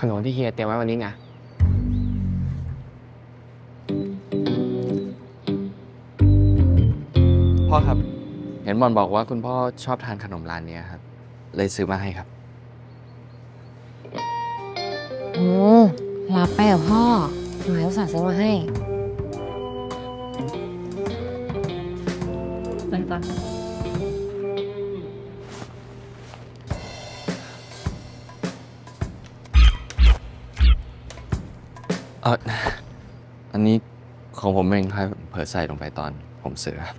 ขนมที่เฮียเตรียมไว้วันนี้ไง พ่อครับ เห็นบอลบอกว่าคุณพ่อชอบทานขนมร้านเนี้ยครับ เลยซื้อมาให้ครับอืมรับไปเหรอพ่อ หมายอุตส่าห์ซื้อมาให้มันก่อน อออันนี้ของผมเองครับเผลอใส่ลงไปตอนผมซื้อครับ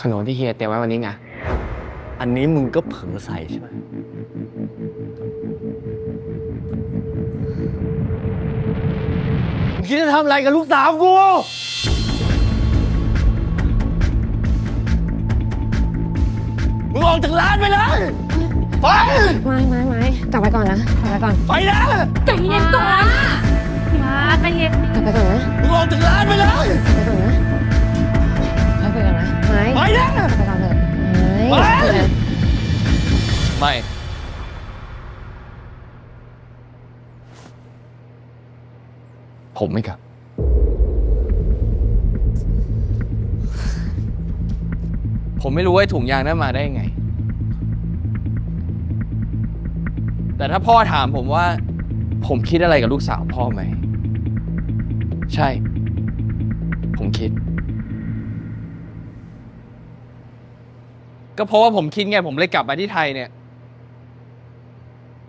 ขนมที่เฮียเตรียมไว้วันนี้ไง อันนี้มึงก็เผลอใส่ใช่ไหม คิดจะทำอะไรกับลูกสาวกู มึงออกจากร้านไปเลย ไป ไม้ไม้ไม้กลับไปก่อนนะกลับไปก่อนไปนะ ใจเย็นก่อนมาใจเย็นกลับไปก่อนนะมึงออกจากร้านไปเลย กลับไปก่อนนะค่อยคุยกันนะไม้ไปนะกลับไปก่อนเถอะไม้ไปคุยกันไม่ ผมไม่กลับ ผมไม่รู้ว่าไอ้ถุงยางนั้นมาได้ยังไง แต่ถ้าพ่อถามผมว่า ผมคิดอะไรกับลูกสาวพ่อไหม ใช่ ผมคิด ก็เพราะว่าผมคิดไง ผมเลยกลับมาที่ไทยเนี่ย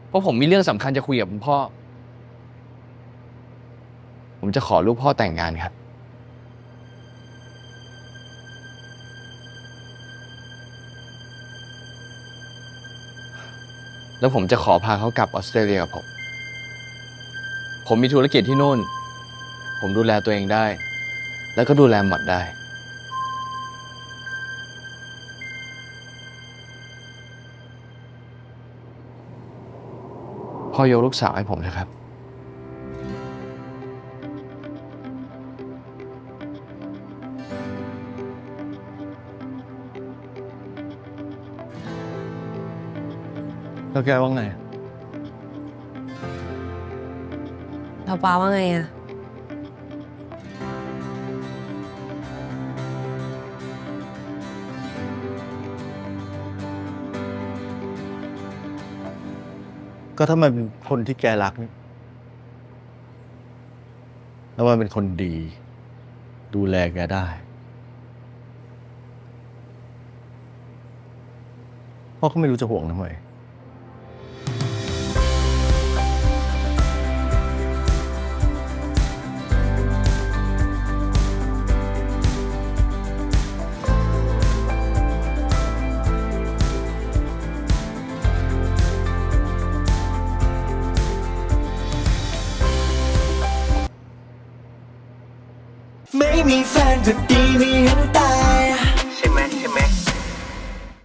เพราะผมมีเรื่องสำคัญจะคุยกับคุณพ่อ ผมจะขอลูกพ่อแต่งงานครับ แล้วผมจะขอพาเขากลับออสเตรเลียกับผม ผมมีธุรกิจที่นู่น ผมดูแลตัวเองได้ แล้วก็ดูแลหมดได้พ่อยกลูกสาวให้ผมนะครับ แล้วแกว่าไง เราปาว่าไงอะก็ถ้ามันเป็นคนที่แกรักนี่แล้วมันเป็นคนดี ดูแลแกได้ พ่อก็ไม่รู้จะห่วงทำไม ไม่มีแฟนก็ดีไม่เห็นตาย